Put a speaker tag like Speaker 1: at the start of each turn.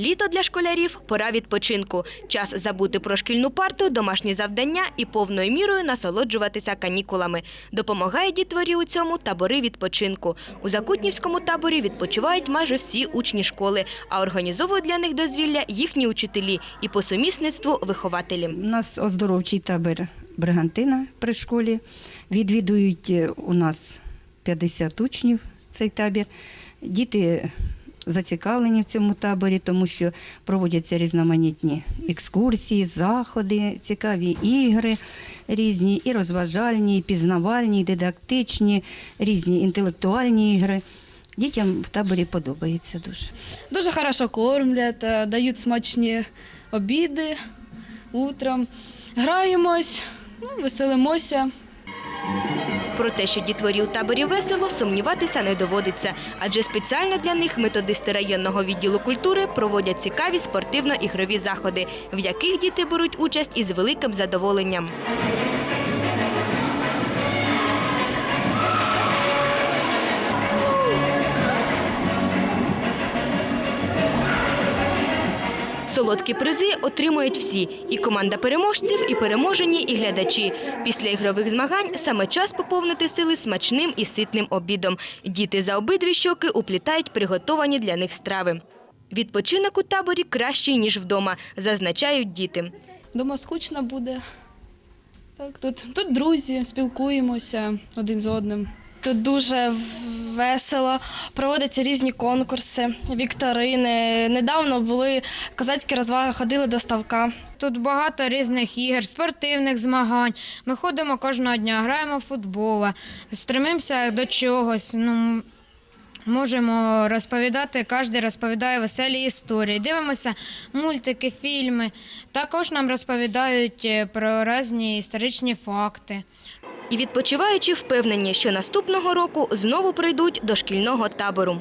Speaker 1: Літо для школярів пора відпочинку. Час забути про шкільну парту, домашні завдання і повною мірою насолоджуватися канікулами. Допомагає дітворі у цьому табори відпочинку. У Закутнівському таборі відпочивають майже всі учні школи, а організовують для них дозвілля їхні учителі і по сумісництву вихователі.
Speaker 2: У нас оздоровчий табір Бригантина при школі. Відвідують е, у нас 50 учнів цей табір. Діти зацікавлені в цьому таборі, тому що проводяться різноманітні екскурсії, заходи, цікаві ігри різні, і розважальні, і пізнавальні, і дидактичні, різні інтелектуальні ігри. Дітям в таборі подобається дуже.
Speaker 3: Дуже хорошо кормлять, е, дають смачні обіди утром. Граємось, ну, веселимося.
Speaker 1: Про те, що дітворі у таборі весело, сумніватися не доводиться, адже спеціально для них методисти районного відділу культури проводять цікаві спортивно-ігрові заходи, в яких діти беруть участь із великим задоволенням. Солодкі призи отримують всі – і команда переможців, і переможені, і глядачі. Після ігрових змагань саме час поповнити сили смачним і ситним обідом. Діти за обидві щоки уплітають приготовані для них страви. Відпочинок у таборі кращий, ніж вдома, зазначають діти.
Speaker 3: Дома скучно буде. Так, тут, тут друзі, спілкуємося один з одним.
Speaker 4: Тут дуже весело, проводяться різні конкурси, вікторини. Недавно були козацькі розваги, ходили до ставка.
Speaker 5: Тут багато різних ігор, спортивних змагань. Ми ходимо кожного дня, граємо в футбол, стремимося до чогось. Ну, можемо розповідати, кожен розповідає веселі історії. Дивимося мультики, фільми. Також нам розповідають е, про різні історичні факти.
Speaker 1: І відпочиваючи впевнені, що наступного року знову прийдуть до шкільного табору.